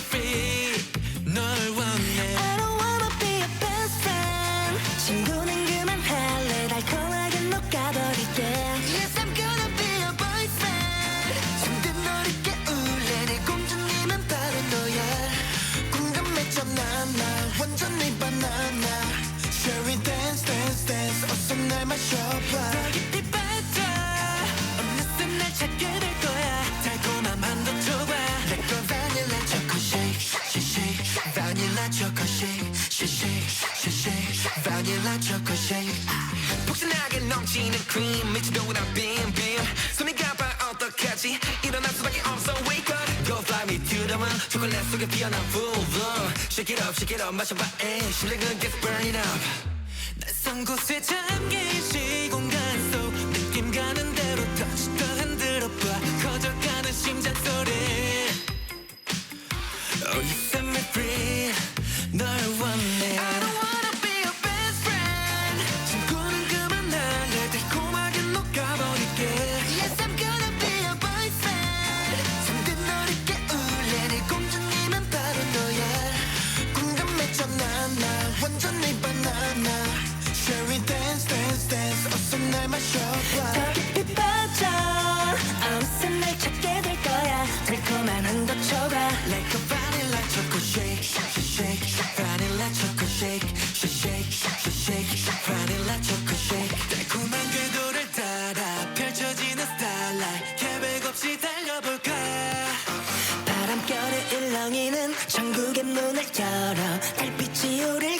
free. shake 폭신하게 넘치는 cream 손이 가봐 어떡하지 일어날 수밖에 없어 wake up Go fly me to the moon 초콜릿 속에 피어난 full bloom Shake it up shake it up 마셔봐 에 실력은 gets burning up 괜찮아 Shall we dance dance dance 어서 날 마셔봐 더 깊이 빠져 어느새 날 찾게 될 거야 달콤한 한도 쳐봐 Like a vanilla choco shake shake shake vanilla choco shake shake shake shake shake vanilla choco shake 달콤한 궤도를 따라 펼쳐지는 starlight 계획 없이 달려볼까 바람결에 일렁이는 천국의 문을 열어 달빛이 우릴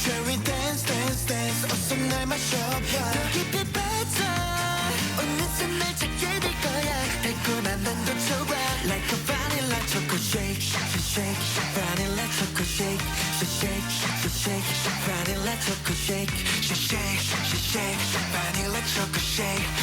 Shall we dance, dance, dance 어서 날더 깊이 빠져. 오늘은 better 어느새 날 찾게 될 거야 달콤한 난도 좋아 Like a vanilla choco shake Shake, shake, shake Vanilla choco shake Shake, shake, shake, shake Vanilla choco shake Shake, shake, shake, shake Vanilla choco shake